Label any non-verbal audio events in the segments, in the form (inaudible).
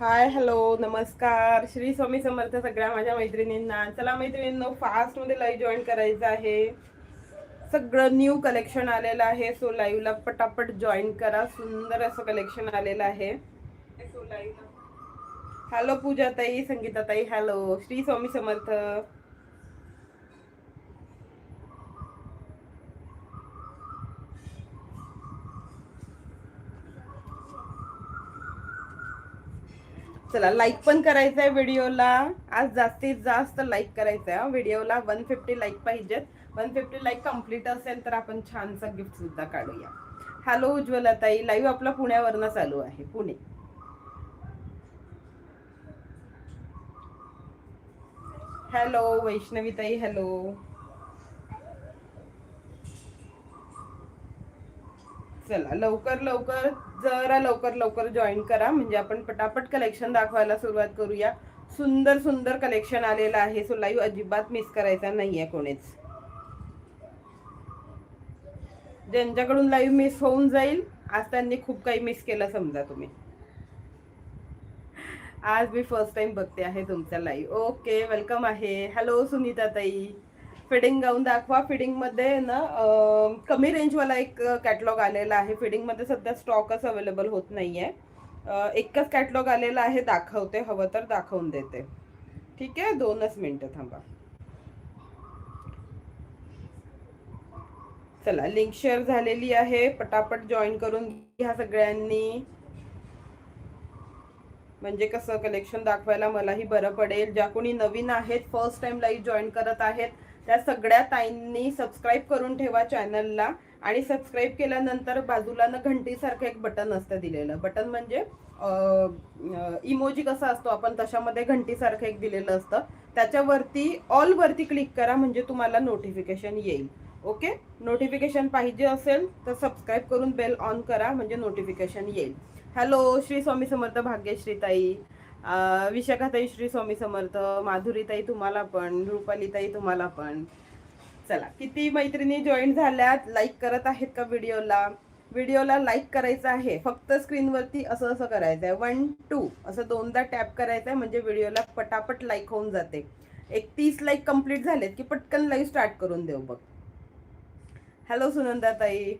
Hi hello नमस्कार. श्री स्वामी समर्थ सगळ्या माझ्या मैत्रिणींना. चला मैत्रिणींनो फास्टमध्ये लाईव्ह जॉईन करायचं आहे. सगळं न्यू कलेक्शन आलेलं आहे. सो लाईव्हला पटापट जॉईन करा. सुंदर असं कलेक्शन आलेलं आहे. हॅलो पूजा ताई संगीता ताई हॅलो श्री स्वामी समर्थ. चला लाईक पण करायचं आहे व्हिडिओला आज जास्तीत जास्त लाईक करायचं आहे व्हिडिओला वन फिफ्टी लाईक पाहिजेत. वन फिफ्टी लाईक कंप्लीट असेल तर आपण छानसा गिफ्ट सुद्धा काढूया. हॅलो उज्ज्वलताई. लाईव्ह आपला पुण्यावरनं चालू आहे पुणे. हॅलो वैष्णवीताई हॅलो चला लवकर लवकर जरा लवकर लवकर जॉईन करा. म्हणजे आपण पटापट कलेक्शन दाखवायला सुरुवात करूया. सुंदर सुंदर कलेक्शन आलेलं आहे. सो लाईव्ह अजिबात मिस करायचा नाहीये कोणीच. ज्यांच्याकडून लाईव्ह मिस होऊन जाईल आज त्यांनी खूप काही मिस केलं समजा तुम्ही. आज मी फर्स्ट टाइम बघते आहे तुमचा लाईव्ह ओके वेलकम आहे. हॅलो सुनीता ताई फिडिंग गाऊन दाखवा. फिडिंगमध्ये ना कमी रेंजवाला एक कॅटलॉग आलेला आहे. फिडिंगमध्ये सध्या स्टॉकच अवेलेबल होत नाही आहे एकच कॅटलॉग आलेला आहे. दाखवते. हवं तर दाखवून देते. ठीक आहे? दोनच मिनटं थांबा. चला लिंक शेअर झालेली आहे. पटापट जॉईन करून घ्या सगळ्यांनी. म्हणजे कसं कलेक्शन दाखवायला मलाही बरं पडेल. ज्या कोणी नवीन आहेत फर्स्ट टाइम लाईव्ह जॉईन करत आहेत त्या सगळ्या ताईंनी सबस्क्राईब करून ठेवा चॅनलला आणि सबस्क्राईब केल्यानंतर बाजूला ना घंटीसारखं एक बटन असतं दिलेलं. बटन म्हणजे इमोजी कसा असतो आपण तशामध्ये घंटीसारखं एक दिलेलं असतं. त्याच्यावरती ऑल वरती क्लिक करा म्हणजे तुम्हाला नोटिफिकेशन येईल. ओके नोटिफिकेशन पाहिजे असेल तर सबस्क्राईब करून बेल ऑन करा म्हणजे नोटिफिकेशन येईल. हॅलो श्री स्वामी समर्थ भाग्यश्री ताई. विशाखाताई श्री स्वामी समर्थ माधुरीताई तुम्हाला पण रुपालीताई तुम्हाला पण. चला किती मैत्रिणी जॉईन झाल्यात लाईक करत आहेत का व्हिडिओला? व्हिडिओला लाईक करायचं आहे. फक्त स्क्रीनवरती असं असं करायचं आहे वन टू असं दोनदा टॅप करायचं आहे म्हणजे व्हिडिओला पटापट लाईक होऊन जाते. एक तीस लाईक कंप्लीट झालेत की पटकन लाईव्ह स्टार्ट करून देऊ बघ. हॅलो सुनंदाताई.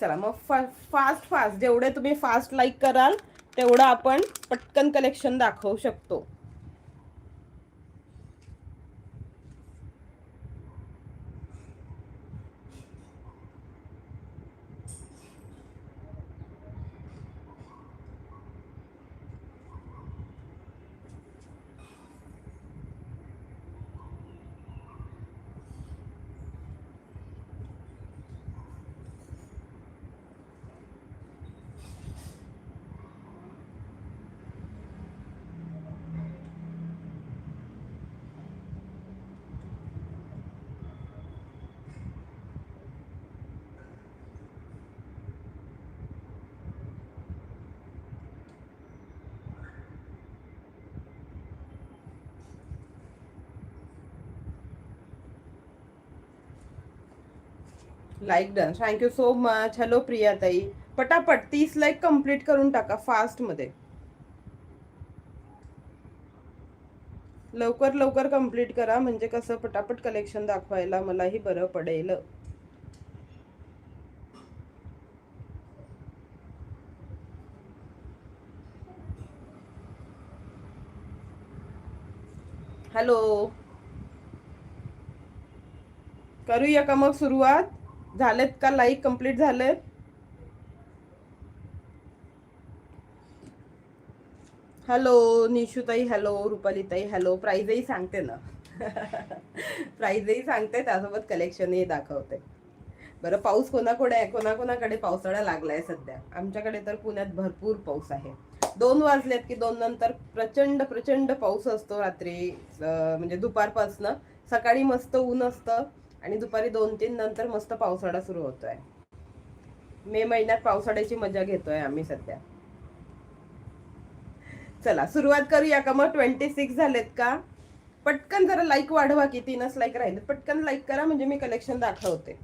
चला मग फा फास्ट फास्ट जेवढे तुम्ही फास्ट लाईक कराल तेवढं आपण पटकन कलेक्शन दाखवू शकतो. Like done thank you so much hello प्रियाताई पटापट तीस लाईक कंप्लीट करून टाका फास्टमध्ये. लवकर लवकर कंप्लीट करा. म्हणजे कसं पटापट कलेक्शन दाखवायला मलाही बरं पडेल. हॅलो करूया का मग सुरुवात? झालेत का लाईक कंप्लीट झालेत? हॅलो निशुताई हॅलो रुपालीताई हॅलो प्राईजही सांगते ना. (laughs) प्राईजही सांगते त्यासोबत कलेक्शनही दाखवते. बरं पाऊस कोणाकडे कोणाकोणाकडे पावसाळा लागलाय सध्या? आमच्याकडे तर पुण्यात भरपूर पाऊस आहे. दोन वाजलेत की दोन नंतर प्रचंड प्रचंड पाऊस असतो रात्री म्हणजे दुपारपासनं. सकाळी मस्त ऊन असतं. आणि दुपारी दोन तीन नंतर मस्त पावसाळा सुरू होतोय. मे महिन्यात पावसाळ्याची मजा घेतोय आम्ही सध्या. चला सुरुवात करूया का? मग ट्वेंटी सिक्स झालेत का? पटकन जरा लाईक वाढवा की तीनच लाईक राहिले पटकन लाईक करा म्हणजे मी कलेक्शन दाखवते.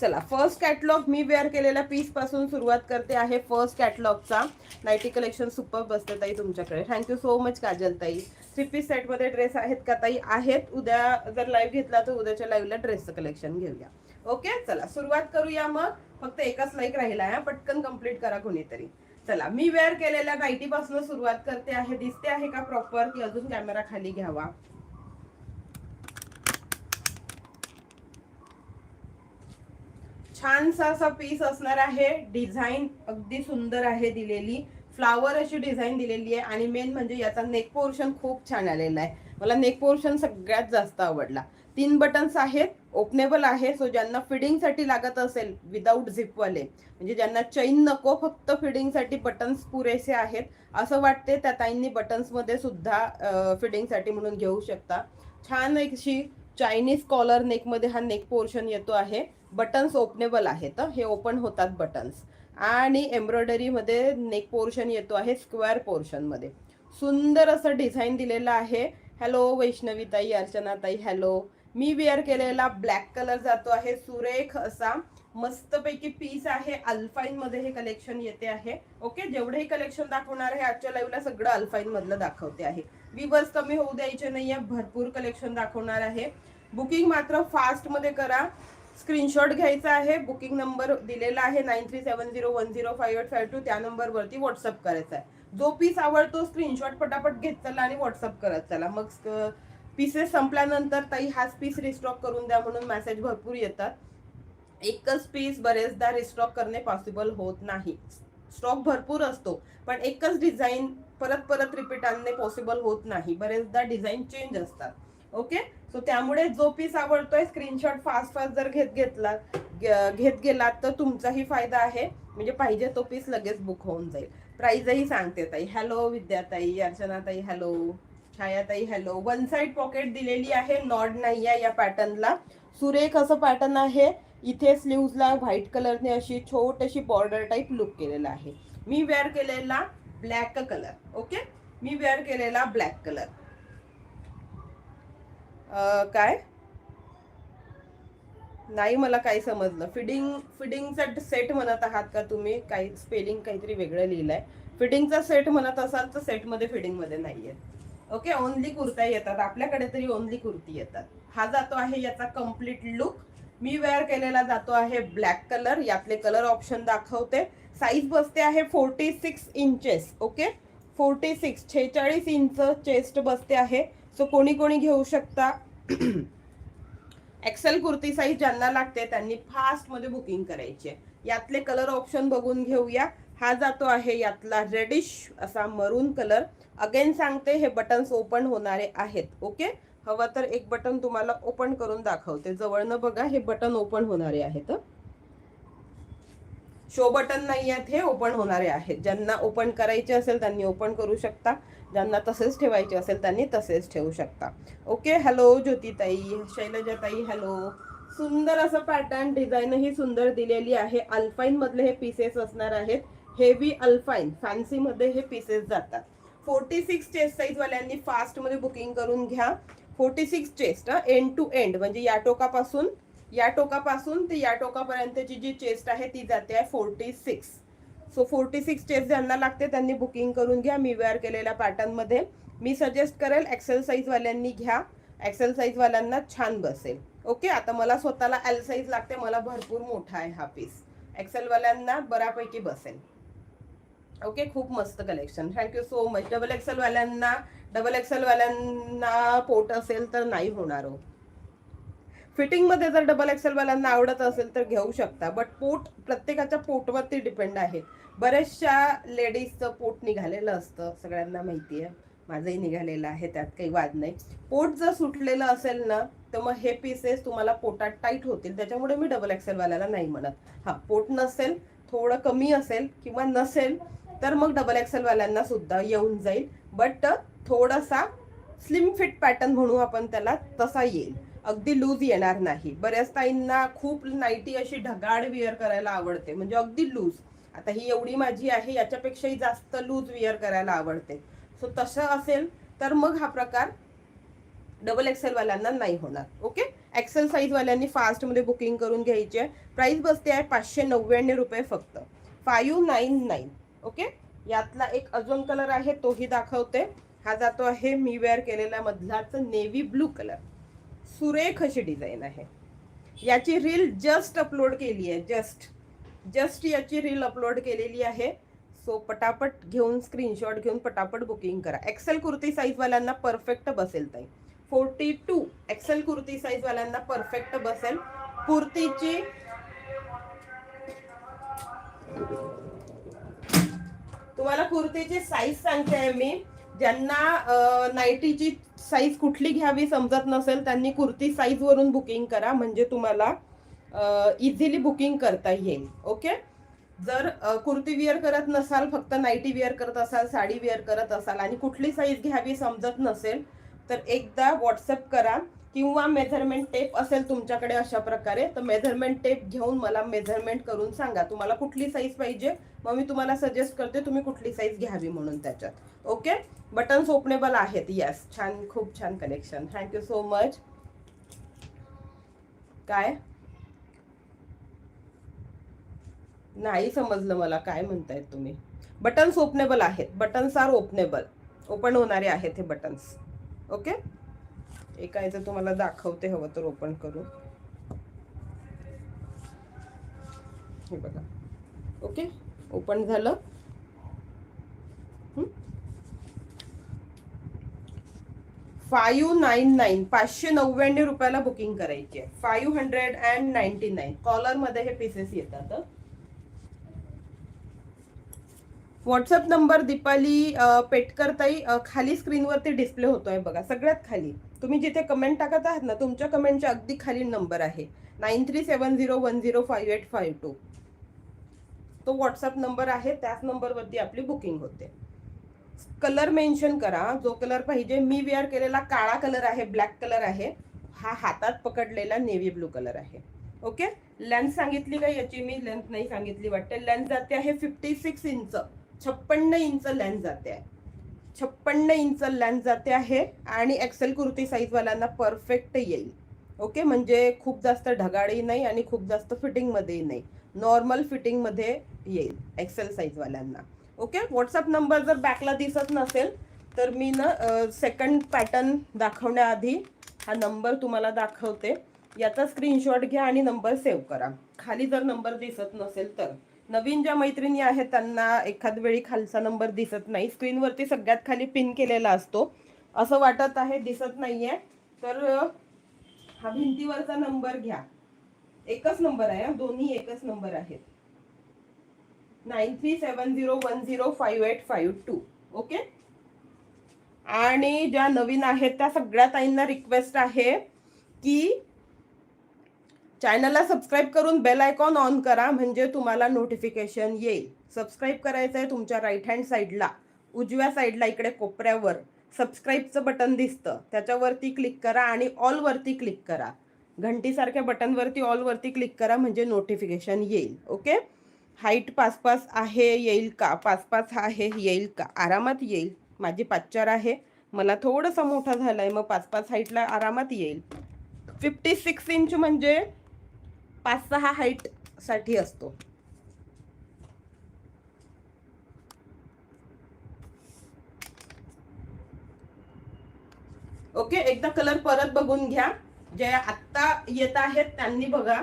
चला फर्स्ट कॅटलॉग मी वेअर केलेल्या पीसपासून सुरुवात करते आहे फर्स्ट कॅटलॉगचा नाईटी कलेक्शन सुपर बसते ताई तुमच्याकडे. थँक्यू सो मच काजल ताई. थ्री पीस सेटमध्ये ड्रेस आहेत का ताई? आहेत. उद्या जर लाईव्ह घेतला तर उद्याच्या लाईव्हला ड्रेसचं कलेक्शन घेऊया. ओके चला सुरुवात करूया मग. फक्त एकच लाईक राहिला आहे पटकन कंप्लीट करा कोणीतरी. चला मी वेअर केलेल्या नाईटी पासून सुरुवात करते आहे. दिसते आहे का प्रॉपर की अजून कॅमेरा खाली घ्यावा? छानसा असा पीस असणार आहे. डिझाईन अगदी सुंदर आहे दिलेली. फ्लावर अशी डिझाईन दिलेली आहे आणि मेन म्हणजे याचा नेक पोर्शन खूप छान आलेला आहे. मला नेक पोर्शन सगळ्यात जास्त आवडला. तीन बटन्स आहेत ओपनेबल आहे सो ज्यांना फिडिंगसाठी लागत असेल विदाऊट झिपवाले म्हणजे ज्यांना चैन नको फक्त फिडिंगसाठी बटन्स पुरेसे आहेत असं वाटते त्या ताईंनी बटन्समध्ये सुद्धा फिडिंगसाठी म्हणून घेऊ शकता. छान अशी चायनीज कॉलर नेकमध्ये हा नेक पोर्शन येतो आहे. बटन्स ओपनेबल आहेत हे. ओपन होतात बटन्स आणि एम्ब्रॉयडरीमध्ये नेक पोर्शन येतो आहे स्क्वेअर पोर्शनमध्ये. सुंदर असं डिझाईन दिलेलं आहे. हॅलो वैष्णवीताई अर्चनाताई हॅलो मी वेअर केलेला ब्लॅक कलर जातो आहे सुरेख असा. मस्तपैकी पीस आहे. अल्फाईन मध्ये हे कलेक्शन येते आहे. ओके जेवढेही कलेक्शन दाखवणार आहे आजच्या लाईव्हला सगळं अल्फाईन मधलं दाखवते आहे. विवर्स कमी होऊ द्यायचे नाहीये भरपूर कलेक्शन दाखवणार आहे. बुकिंग मात्र फास्टमध्ये करा. स्क्रीनशॉट घ्यायचा आहे बुकिंग नंबर दिलेला आहे nine three seven zero one zero five eight five two त्या नंबरवरती व्हॉट्सअप करायचा आहे. जो पीस आवडतो स्क्रीनशॉट पटापट घेत चला आणि व्हॉट्सअप करत चला. मग पीसेस संपल्यानंतर ताई हाच पीस रिस्टॉक करून द्या म्हणून मेसेज भरपूर येतात. एकच पीस बरेचदा रिस्टॉक करणे पॉसिबल होत नाही. स्टॉक भरपूर असतो पण एकच डिझाईन परत परत रिपीट आणणे पॉसिबल होत नाही. बरेचदा डिझाईन चेंज असतात. ओके सो त्यामुळे जो पीस आवडतोय स्क्रीनशॉट फास्ट फास्ट जर घेत घेतला घेत गेलात तर तुमचाही फायदा आहे. म्हणजे पाहिजे तो पीस लगेच बुक होऊन जाईल. प्राईजही सांगते ताई. हॅलो विद्याताई अर्चनाताई हॅलो छायाताई हॅलो वन साइड पॉकेट दिलेली आहे नॉड नाही आहे या पॅटर्नला सुरेख असं पॅटर्न आहे. इथे स्लीव्जला व्हाईट कलरने अशी छोटीशी बॉर्डर टाईप लुक केलेला आहे. मी वेअर केलेला ब्लॅक कलर ओके मी वेअर केलेला ब्लॅक कलर काय? नाही मला काही समजलं. फिडिंग फिडिंगचा सेट म्हणत आहात का तुम्ही? काही स्पेलिंग काहीतरी वेगळं लिहिलंय. फिटिंगचा सेट म्हणत असाल तर सेटमध्ये फिडिंगमध्ये नाही आहेत ओके ओनली कुर्त्या येतात. आपल्याकडे तरी ओनली कुर्ती येतात. हा जातो आहे याचा कंप्लीट लुक मी वेअर केलेला जातो आहे ब्लॅक कलर यातले कलर ऑप्शन दाखवते. साईज बसते आहे forty six inches okay forty six छेचाळीस inch chest बसते आहे. सो कोणी कोणी घेऊ शकता. एक्सेल कुर्ती साईज ज्यांना लागते त्यांनी फास्टमध्ये बुकिंग करायची आहे. यातले कलर ऑप्शन बघून घेऊया. हा जातो आहे यातला रेडिश असा मरून कलर अगेन सांगते हे बटन्स ओपन होणारे आहेत ओके हवं तर एक बटन तुम्हाला ओपन करून दाखवते. जवळनं बघा हे बटन ओपन होणारे आहेत. शो बटन नाही आहेत हे ओपन होणारे आहेत. ज्यांना ओपन करायचे असेल त्यांनी ओपन करू शकता. ज्यांना तसेच ठेवायचे असेल त्यांनी तसेच ठेवू शकता. ओके हॅलो ज्योतिताई शैलजाताई हॅलो सुंदर असं पॅटर्न डिझाईन ही सुंदर दिलेली आहे. अल्फाईन मधले हे पीसेस असणार आहेत. हेवी अल्फाईन फॅन्सी मध्ये हे पीसेस जातात. फोर्टी सिक्स चेस्ट साईज वाल्यांनी फास्टमध्ये बुकिंग करून घ्या. Forty six chest end to end म्हणजे या टोकापासून या टोकापासून ते या टोकापर्यंतची जी चेस्ट आहे ती जाते आहे forty six so forty six chest ज्यांना लागते त्यांनी बुकिंग करून घ्या. मी वेअर केलेल्या पॅटर्नमध्ये मी सजेस्ट करेल एक्सेल साईजवाल्यांनी घ्या. एक्सेल साईज वाल्यांना छान बसेल. ओके आता मला स्वतःला एल साईज लागते. मला भरपूर मोठा आहे हा पीस एक्सेल वाल्यांना बऱ्यापैकी बसेल. ओके खूप मस्त collection thank you so much double एक्सेलवाल्यांना double एक्सेलवाल्यांना पोट असेल तर नाही होणार हो. फिटिंगमध्ये जर डबल एक्सेल वाल्यांना आवडत असेल तर घेऊ शकता. बट पोट प्रत्येकाच्या पोटवरती डिपेंड आहे. बऱ्याचशा लेडीजचं पोट निघालेलं असतं सगळ्यांना माहिती आहे माझंही निघालेलं आहे त्यात काही वाद नाही. पोट जर सुटलेलं असेल ना तर मग हे पीसेस तुम्हाला पोटात टाईट होतील. त्याच्यामुळे मी डबल एक्सेलवाल्याला नाही म्हणत. हा पोट नसेल थोडं कमी असेल किंवा नसेल तर मग डबल एक्सेलवाल्यांना सुद्धा येऊन जाईल. बट थोडासा स्लिम फिट पॅटर्न म्हणू आपण त्याला तसा येईल. अगदी लूज येणार नाही. बऱ्याच ताईंना खूप नाईटी अशी ढगाड विअर करायला आवडते. म्हणजे अगदी लूज. आता ही एवढी माझी आहे याच्यापेक्षाही जास्त लूज विअर करायला आवडते. सो तसं असेल तर मग हा प्रकार डबल एक्सेल वाल्यांना नाही होणार. ओके एक्सेल साईज वाल्यांनी फास्टमध्ये बुकिंग करून घ्यायची आहे. प्राईस बसते आहे पाचशे नव्याण्णव रुपये फक्त. फायू नाईन नाईन ओके यातला एक अजून कलर आहे तोही दाखवते. हा जातो आहे मी वेअर केलेला मधलाच नेव्ही ब्लू कलर सुरेख अशी डिझाईन आहे. याची रील जस्ट अपलोड केली आहे जस्ट जस्ट याची रील अपलोड केलेली आहे. सो पटापट घेऊन स्क्रीनशॉट घेऊन पटापट बुकिंग करा. एक्सेल कुर्ती साईजवाल्यांना परफेक्ट बसेल ताई. फोर्टी टू एक्सेल कुर्ती साईजवाल्यांना परफेक्ट बसेल. कुर्तीची तुम्हाला कुर्तीची साईज सांगते आहे मी. ज्यांना नाईटीची साईज कुठली घ्यावी समजत नसेल त्यांनी कुर्ती साईज वरून बुकिंग करा. म्हणजे तुम्हाला इझिली बुकिंग करता येईल. ओके जर कुर्ती विअर करत नसाल फक्त नाईटी विअर करत असाल साडी विअर करत असाल आणि कुठली साईज घ्यावी समजत नसेल तर एकदा व्हॉट्सअप करा. किंवा मेझरमेंट टेप असेल तुमच्याकडे अशा प्रकारे तर मेझरमेंट टेप घेऊन मला मेझरमेंट करून सांगा. तुम्हाला कुठली साईज पाहिजे? मग मी तुम्हाला सजेस्ट करते तुम्ही कुठली साईज घ्यावी म्हणून त्याच्यात. ओके बटन्स ओपनेबल आहेत. येस छान खूप छान कलेक्शन थँक्यू सो मच काय? नाही समजलं मला. काय म्हणतायत तुम्ही? बटन्स ओपनेबल आहेत. बटन्स आर ओपनेबल ओपन होणारे आहेत हे बटन्स ओके एका याचं तुम्हाला दाखवते हवं तर ओपन करू हे बघा. ओके ओपन झालं. फायू नाईन नाईन पाचशे नव्याण्णव रुपयाला बुकिंग करायची आहे. Five hundred and ninety nine कॉलरमध्ये हे पीसेस येतात व्हॉट्सअप नंबर दीपाली पेटकरताई खाली स्क्रीनवरती डिस्प्ले होतोय बघा. सगळ्यात खाली. तुम्ही जिथे कमेंट टाकत आहात ना तुमच्या कमेंटच्या अगदी खाली नंबर आहे. Nine three seven zero one zero five eight five two तो व्हॉट्सअप नंबर आहे त्याच नंबरवरती आपली बुकिंग होते. कलर मेन्शन करा जो कलर पाहिजे मी वेअर केलेला काळा कलर आहे ब्लॅक कलर आहे हा हातात पकडलेला नेव्ही ब्लू कलर आहे. ओके लेंथ सांगितली का याची? मी लेंथ नाही सांगितली वाटते. लेंथ जाते आहे फिफ्टी सिक्स इंच छप्पन्न इंच लेंथ जाते आहे. छप्पन्न इंच लेंथ जाते आहे आणि एक्सेल कुर्ती साईजवाल्यांना परफेक्ट येईल. ओके म्हणजे खूप जास्त ढगाळी नाही आणि खूप जास्त फिटिंगमध्येही नाही. नॉर्मल फिटिंगमध्ये येईल एक्सेल साईजवाल्यांना ओके व्हॉट्सअप नंबर जर बॅकला दिसत नसेल तर मी ना सेकंड पॅटर्न दाखवण्याआधी हा नंबर तुम्हाला दाखवते. याचा स्क्रीनशॉट घ्या आणि नंबर सेव्ह करा. खाली जर नंबर दिसत नसेल तर. नवीन ज्या मैत्रिणी आहेत त्यांना एखाद वेळी खालचा नंबर दिसत नाही. स्क्रीनवरती सगळ्यात खाली पिन केलेला असतो. असं वाटत आहे दिसत नाहीये. तर हा भिंतीवरचा नंबर घ्या. एकच नंबर आहे दोन्ही एकच नंबर आहेत. Nine three seven zero one zero five eight five two. Okay? आणि ज्या नवीन आहेत त्या सगळ्या ताईंना रिक्वेस्ट आहे की चॅनलला सबस्क्राईब करून बेल आयकॉन ऑन करा म्हणजे तुम्हाला नोटिफिकेशन येईल. सबस्क्राईब करायचं आहे तुमच्या राईट हँड साईडला उजव्या साईडला इकडे कोपऱ्यावर सबस्क्राईबचं बटन दिसतं. त्याच्यावरती क्लिक करा आणि ऑलवरती क्लिक करा. घंटीसारख्या बटनवरती ऑलवरती क्लिक करा म्हणजे नोटिफिकेशन येईल. ओके हाईट पाच पाच आहे येईल का? पाच पाच आहे येईल का? आरामात येईल. माझी पाच चार आहे. मला थोडंसं मोठा झाला आहे मग पाच पाच हाईटला आरामात येईल. फिफ्टी सिक्स इंच म्हणजे पाच सहा हाईटसाठी असतो. ओके एकदा कलर परत बघून घ्या. जे आत्ता येत आहेत त्यांनी बघा.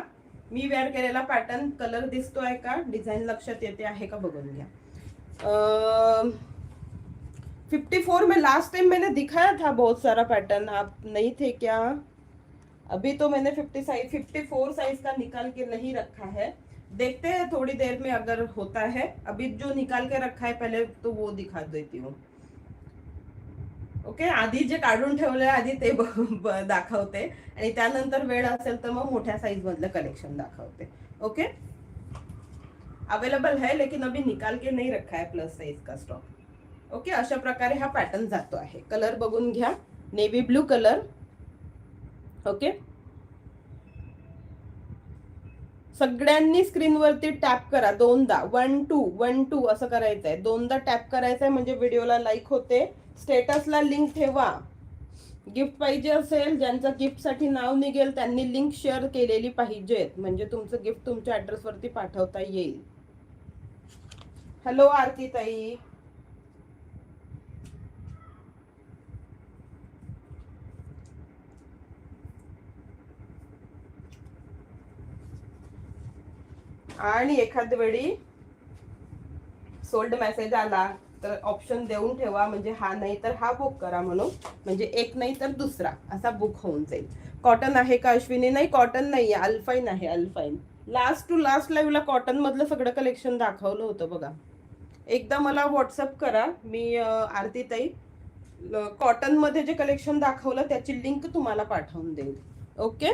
मी वेअर केलेला पॅटर्न कलर दिसतोय का? डिझाईन लक्षात येते आहे का बघून घ्या. फिफ्टी फोर में लास्ट टाइम मैंने दिखाया था बहुत सारा पैटर्न आप नहीं थे क्या? अभी तो मैंने fifty size fifty four size का निकाल के नहीं रखा है। देखते हैं थोड़ी देर में अगर होता है। अभी जो निकाल के रखा है पहले तो वो दिखा देती हूँ। ओके आधी जे काढून ठेवलंय आधी ते दाखवते. आणि त्यानंतर वेळ असेल तर मग मोठ्या साईज मधलं कलेक्शन दाखवते. ओके अवेलेबल है लेकिन अभी निकाल के नहीं रखा है प्लस साइज का स्टॉक ओके अशा प्रकारे हा पॅटर्न जातो आहे. कलर बघून घ्या. Navy blue colour okay? सगळ्यांनी स्क्रीनवरती टॅप करा दोनदा. वन टू वन टू असं करायचंय. दोनदा टॅप करायचंय म्हणजे व्हिडिओला लाईक होते. स्टेटसला लिंक ठेवा. गिफ्ट पाहिजे असेल ज्यांचं गिफ्टसाठी नाव निघेल त्यांनी लिंक शेअर केलेली पाहिजेत. म्हणजे तुमचं गिफ्ट तुमच्या ॲड्रेसवरती पाठवता येईल. हॅलो आरती ताई आणि एखाद वेळी सोल्ड मेसेज आला तर ऑप्शन देऊन ठेवा. म्हणजे हा नाही तर हा बुक करा म्हणून. म्हणजे एक नाही तर दुसरा. असा बुक होऊन जाईल. कॉटन आहे का अश्विनी? नाही कॉटन नाही आहे अल्फाईन आहे अल्फाईन लास्ट टू लास्ट लाईव्हला कॉटन मधलं सगळं कलेक्शन दाखवलं होतं बघा. एकदा मला व्हॉट्सअप करा. मी आरतीताई आरती ताई कॉटनमध्ये जे कलेक्शन दाखवलं त्याची लिंक तुम्हाला पाठवून देईल. ओके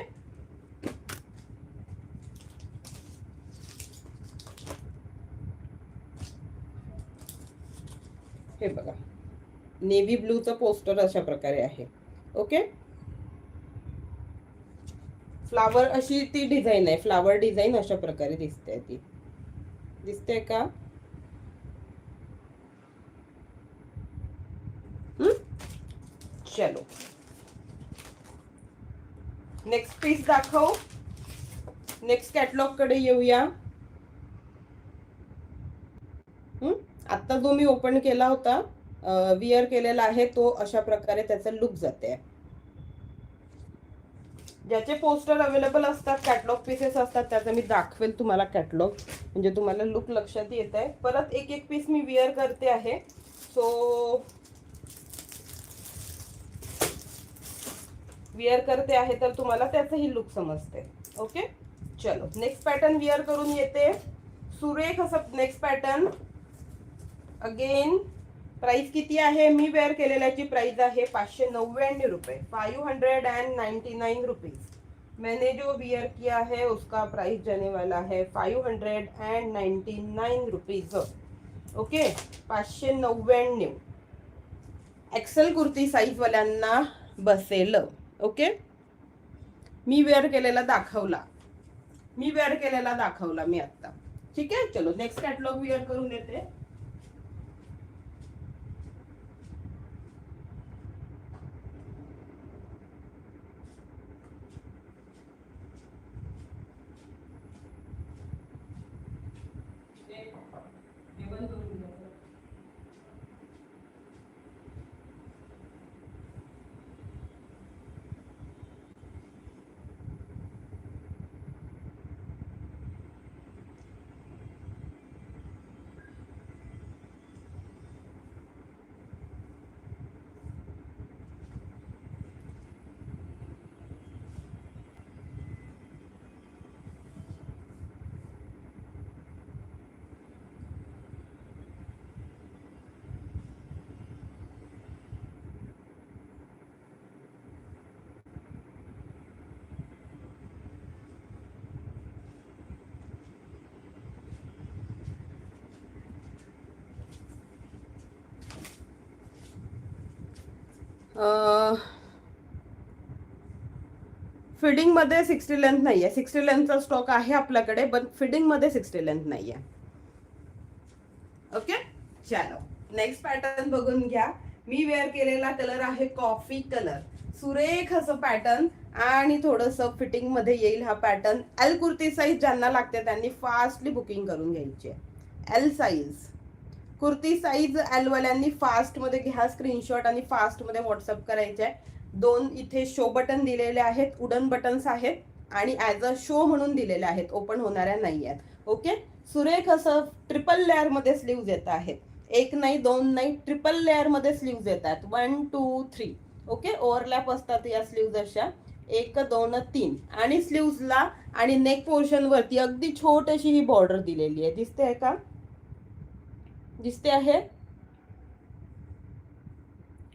हे बघा. नेव्ही ब्लूचं पोस्टर अशा प्रकारे आहे. ओके? फ्लावर अशी ती डिझाईन आहे. फ्लावर डिझाईन अशा प्रकारे दिसते ती. दिसते का? चलो. नेक्स्ट पीस दाखव. नेक्स्ट कॅटलॉगकडे येऊया. आत्ता आता जो मी ओपन केला होता विअर केलेला आहे तो अशा प्रकारे त्याचा लुक जाते. ज्याचे पोस्टर अवेलेबल असतात कॅटलॉग पीसेस असतात त्याचा मी दाखवेल तुम्हाला कॅटलॉग म्हणजे तुम्हाला लुक लक्षात येत आहे परत एक एक पीस मी विअर करते आहे. सो विअर करते आहे तर तुम्हाला त्याचंही लुक समजते. ओके चलो नेक्स्ट पॅटर्न विअर करून येते. सुरेख असं नेक्स्ट पॅटर्न अगेन प्राइस किती आहे? मी वेअर केलेल्याची प्राइस आहे पाचशे नव्याण्णव रुपये. Five hundred and ninety nine rupees मैंने जो वियर किया है उसका प्राइस जाने वाला है five hundred and ninety nine rupees okay पाचशे नव्याण्णव. एक्सेल कुर्ती साईजवाल्यांना बसेल. ओके मी वेअर केलेला दाखवला. मी वेअर केलेला दाखवला मी आता ठीक आहे? चलो नेक्स्ट कॅटलॉग विअर करून देते फिडिंगमध्ये सिक्स्टी लेंथ नाहीये. सिक्स्टी लेंथचा स्टॉक आहे आपल्याकडे पण फिडिंगमध्ये सिक्स्टी लेंथ नाहीये. ओके? चलो. नेक्स्ट पॅटर्न बघून घ्या. मी वेअर केलेला कलर आहे कॉफी कलर सुरेख असं पॅटर्न आणि थोडस फिटिंगमध्ये येईल हा पॅटर्न एल कुर्ती साईज ज्यांना लागते त्यांनी फास्टली बुकिंग करून घ्यायची आहे. L size kurti size L फास्टमध्ये फास्टमध्ये घ्या स्क्रीनशॉट आणि फास्टमध्ये व्हॉट्सअप करायचे आहे दोन इथे शो बटन दिलेले आहेत उडन बटन्स आहेत आणि ऍज अ शो म्हणून दिलेले आहेत. ओपन होणाऱ्या नाही आहेत. ओके सुरेख असं ट्रिपल लेअरमध्ये स्लीव्ज येत आहेत. एक नाही दोन नाही ट्रिपल लेअरमध्ये स्लीव्ज येतात one two three okay overlap असतात या स्लीव्ज अशा. एक दोन तीन. आणि स्लीव्जला आणि नेक पोर्शन वरती अगदी छोटीशी ही बॉर्डर दिलेली आहे. दिसते आहे का? दिसते आहे.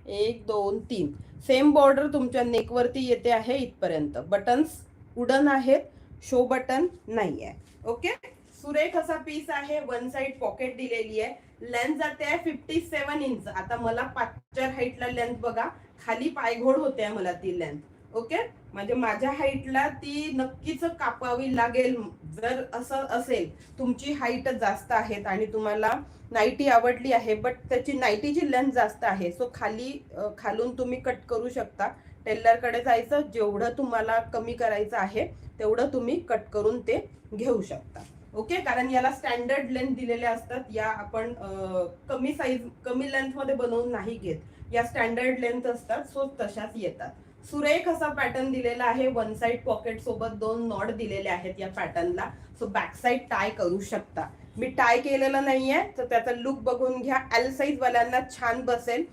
एक दोन तीन. सेम बॉर्डर तुमच्या नेकवरती येते आहे इथपर्यंत. बटन्स उडन आहेत. शो बटन नाही आहे. ओके सुरेख असा पीस आहे. वन साइड पॉकेट दिलेली आहे. लेंथ जाते आहे फिफ्टी सेवन इंच आता मला पाचच्या हाईटला लेंथ बघा. खाली पायघोड होते आहे मला ती लेंथ ओके म्हणजे माझ्या हाईटला ती नक्कीच कापावी लागेल. जर असं असेल तुमची हाईट जास्त आहेत आणि तुम्हाला नाईटी आवडली आहे बट त्याची नाईटीची लेंथ जास्त आहे. सो खाली खालून तुम्ही कट करू शकता. टेलरकडे जायचं जेवढं तुम्हाला कमी करायचं आहे तेवढं तुम्ही कट करून ते घेऊ शकता. ओके कारण याला स्टँडर्ड लेंथ दिलेल्या असतात. या आपण कमी साईज कमी लेंथमध्ये बनवून नाही घेत. या स्टँडर्ड लेंथ असतात. सो तशाच येतात. सुरेख असा पॅटर्न दिलेला आहे. वन साइड पॉकेट सोबत दोन नॉट दिलेले आहेत या पॅटर्नला सो बॅक साइड टाय करू शकता. मी टाय केलेलं आहे तर त्याचा लुक बघून घ्या. एल साईज वाल्यांना छान बसेल.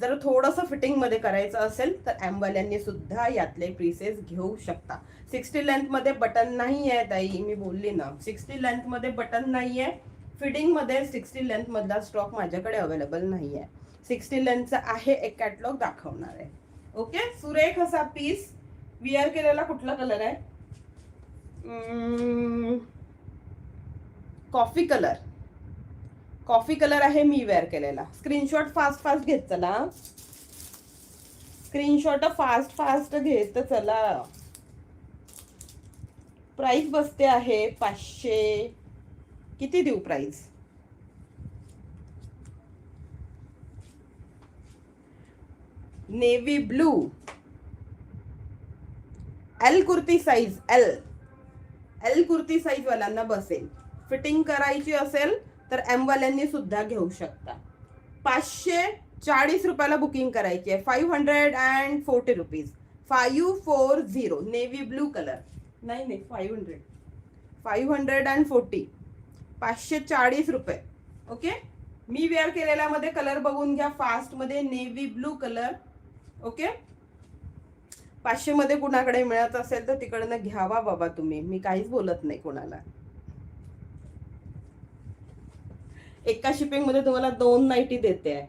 जर थोडंसं फिटिंगमध्ये करायचं असेल तर एमवाल्यांनी सुद्धा यातले प्रीसेस घेऊ शकता. सिक्स्टी लेंथमध्ये बटन नाही आहे ताई. मी बोलली ना. सिक्स्टी लेंथमध्ये बटन नाही आहे फिटिंगमध्ये सिक्स्टी लेंथमधला स्टॉक माझ्याकडे अवेलेबल नाही आहे सिक्स्टी लेंथचा आहे एक कॅटलॉग दाखवणार आहे. ओके सुरेख असा पीस विअर केलेला कुठला कलर आहे? Hmm. Coffee colour. Coffee colour आहे मी वेअर केलेला. स्क्रीनशॉट फास्ट फास्ट घेत चला. स्क्रीनशॉट फास्ट फास्ट घेत चला. प्राइस बसते आहे पाचशे. किती देऊ price navy blue L kurti size L L kurti size वाल्यांना बसेल. फिटिंग करायची असेल तर एम वाल्यांनी सुद्धा घेऊ शकता. पाचशे चाळीस रुपयाला बुकिंग करायची आहे. Five hundred and forty rupees five four zero navy blue colour नाही नाही five hundred five hundred and forty पाचशे चाळीस रुपये. ओके मी वेअर केलेल्या मध्ये कलर बघून घ्या फास्टमध्ये नेव्ही ब्लू कलर ओके पाचशे मध्ये कुणाकडे मिळत असेल तर तिकडनं घ्यावा बाबा तुम्ही. मी काहीच बोलत नाही कोणाला. एका शिपिंगमध्ये तुम्हाला दोन नाईटी देते. आहे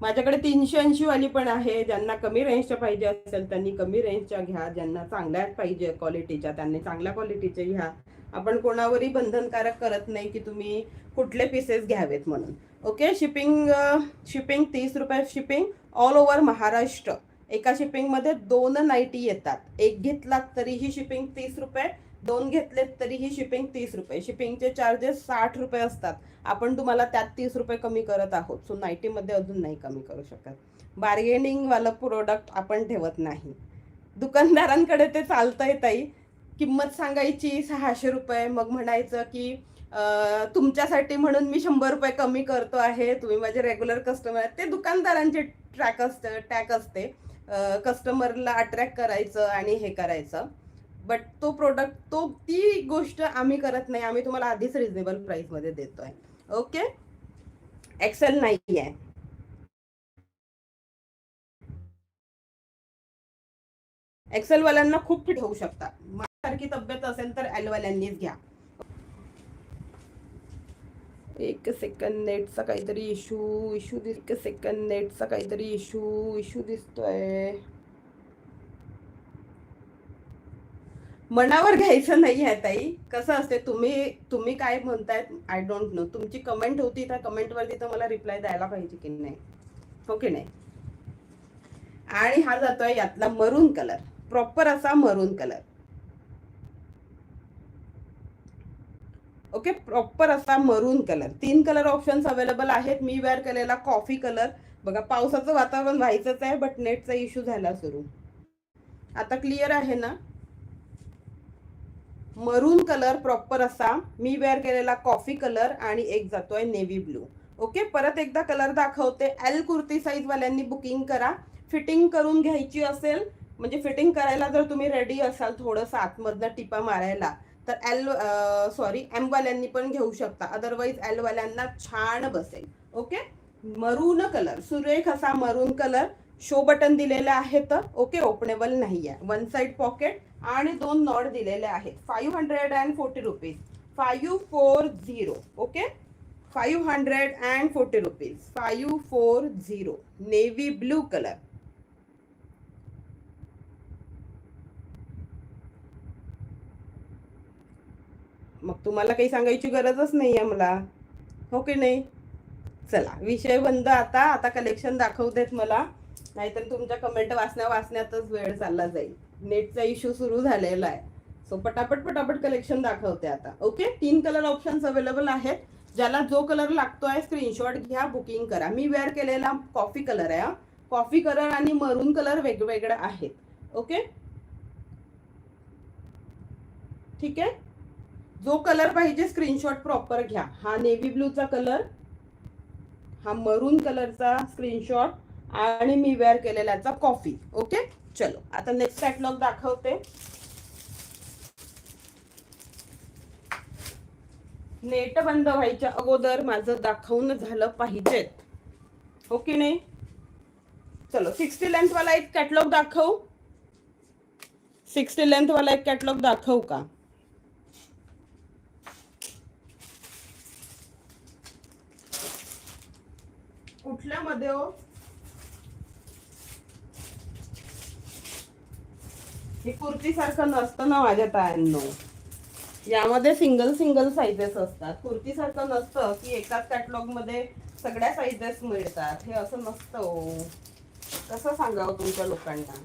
माझ्याकडे तीनशे ऐंशी वाली पण आहे. ज्यांना कमी रेंजच्या पाहिजे असेल त्यांनी कमी रेंजच्या घ्या. ज्यांना चांगल्या पाहिजे क्वालिटीच्या त्यांनी चांगल्या क्वालिटीच्या घ्या. आपण कोणावरही बंधनकारक करत नाही की तुम्ही कुठले पीसेस घ्यावेत म्हणून. ओके शिपिंग शिपिंग तीस रुपये शिपिंग ऑल ओव्हर महाराष्ट्र. एका शिपिंगमध्ये दोन नाईटी येतात. एक घेतलात तरीही शिपिंग तीस रुपये दोन घेतलेत तरीही शिपिंग तीस रुपये. शिपिंगचे चार्जेस साठ रुपये असतात. आपण तुम्हाला त्यात तीस रुपये कमी करत आहोत. सो नाईटीमध्ये अजून नाही कमी करू शकत. बार्गेनिंगवालं प्रोडक्ट आपण ठेवत नाही. दुकानदारांकडे ते चालतंय ताई. किंमत सांगायची सहाशे रुपये. मग म्हणायचं की तुमच्यासाठी म्हणून मी शंभर रुपये कमी करतो आहे. तुम्ही माझे रेग्युलर कस्टमर आहेत. ते दुकानदारांचे ट्रॅक असते टॅक असते. कस्टमरला अट्रॅक्ट करायचं आणि हे करायचं. बट तो प्रोडक्ट तो ती गोष्ट आम्ही करत नाही. आम्ही तुम्हाला आधीच रिझनेबल प्राइसमध्ये देतोय. ओके एक्सेल नाही आहे एक्सेल वाल्यांना खूप फिट होऊ शकता माझ्यासारखी तब्येत असेल तर एलवाल्यांनीच घ्या. एक सेकंद नेटचा काहीतरी इशू इशू दिस एक सेकंद नेटचा काहीतरी इशू इशू दिसतोय. मनावर घ्यायचं नाही आहे ताई. कसं असते तुम्ही तुम्ही काय म्हणतायत आय डोंट नो तुमची कमेंट होती त्या कमेंटवरती तर मला रिप्लाय द्यायला पाहिजे की नाही. हो की नाही? आणि हा जातोय यातला मरून कलर प्रॉपर असा मरून कलर ओके प्रॉपर असा मरून कलर तीन कलर ऑप्शन्स अवेलेबल आहेत. मी वेअर केलेला कॉफी कलर बघा पावसाचं वातावरण व्हायचंच आहे बट नेटचा इश्यू झाला सुरू. आता क्लिअर आहे ना? मरून कलर प्रॉपर असा. मी वेअर केलेला कॉफी कलर आणि एक जातोय नेव्ही ब्लू. ओके? परत एकदा कलर दाखवते. एल कुर्ती साईज वाल्यांनी बुकिंग करा. फिटिंग करून घ्यायची असेल म्हणजे फिटिंग करायला जर तुम्ही रेडी असाल थोडंसं आतमधनं टिपा मारायला तर एल सॉरी एम वाल्यांनी पण घेऊ शकता. अदरवाईज एल वाल्यांना छान बसेल. ओके? मरून कलर. सुरेख असा मरून कलर. शो बटन दिलेला आहे तर. ओके? ओपनेबल नाही आहे वन साइड पॉकेट आणि दोन नॉट दिलेले आहेत. Five hundred and forty rupees five four zero okay five hundred and forty rupees five four zero navy blue colour मग तुम्हाला काही सांगायची गरजच नाही आहे मला. हो की नाही? चला विषय बंद आता. आता कलेक्शन दाखवतेत मला. नाहीतर तुमच्या कमेंट वाचण्या वाचण्यातच वेळ चालला जाईल. नेटचा इश्यू सुरू झालेला आहे. सो पटापट पटापट कलेक्शन दाखवते आता. ओके तीन कलर ऑप्शन्स अवेलेबल आहेत. ज्याला जो कलर लागतोय स्क्रीनशॉट घ्या बुकिंग करा. मी वेअर केलेला कॉफी कलर आहे कॉफी कलर आणि मरून कलर वेगवेगळे आहेत. ओके ठीक आहे? जो कलर पाहिजे स्क्रीनशॉट प्रॉपर घ्या. हा नेव्ही ब्लूचा कलर हा मरून कलरचा स्क्रीनशॉट आणि मी वेअर केलेल्याचा कॉफी ओके चलो आता नेक्स्ट कॅटलॉग दाखवते. नेट बंद व्हायच्या अगोदर माझं दाखवून झालं पाहिजेत हो की नाही? चलो सिक्स्टी लेंथ वाला एक कॅटलॉग दाखवू. सिक्स्टी लेंथ वाला एक कॅटलॉग दाखवू का? कुठल्या मध्ये हो? हे कुर्ती सारखं नसतं ना माझ्या टायांनो यामध्ये सिंगल सिंगल साईजेस असतात. कुर्ती सारखं नसतं की एकाच कॅटलॉगमध्ये सगळ्या साईजेस मिळतात. हे असं नसतं हो. कसं सांगावं तुमच्या लोकांना?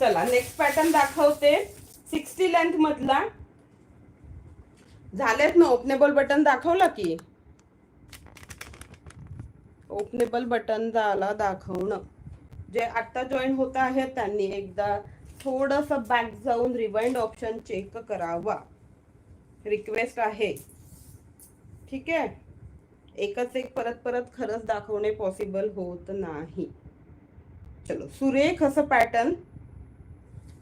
चला नेक्स्ट पॅटर्न दाखवते. सिक्स्टी लेंथ मधला. झालेत ना ओपनेबल बटन दाखवलं की? ओपनेबल बटन झाला दाखवणं. जे आत्ता जॉईन होत आहेत त्यांनी एकदा थोडंसं बॅक जाऊन रिवाइंड ऑप्शन चेक करावा. रिक्वेस्ट आहे. ठीक आहे? एकच एक परत परत खरंच दाखवणे पॉसिबल होत नाही. चलो सुरेख असं पॅटर्न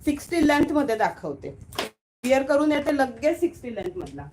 सिक्स्टी लेंथमध्ये दाखवते. क्लिअर करून येते लगेच सिक्स्टी लेंथ मधला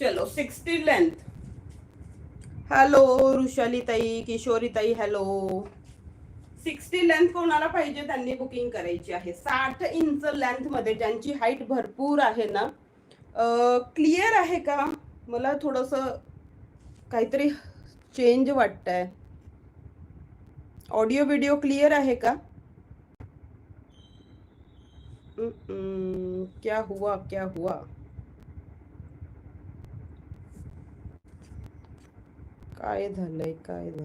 चलो सिक्स्टी लेंथ हॅलो रुशाली ताई किशोरी ताई हॅलो सिक्स्टी लेंथ कोणाला पाहिजे त्यांनी बुकिंग करायची आहे. साठ इंच लेंथमध्ये ज्यांची हाईट भरपूर आहे ना क्लिअर आहे का? मला थोडस काहीतरी चेंज वाटतंय. ऑडिओ व्हिडिओ क्लिअर आहे का? क्या हुआ क्या हुआ? काय झालंय काय झालं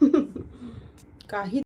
(laughs) काही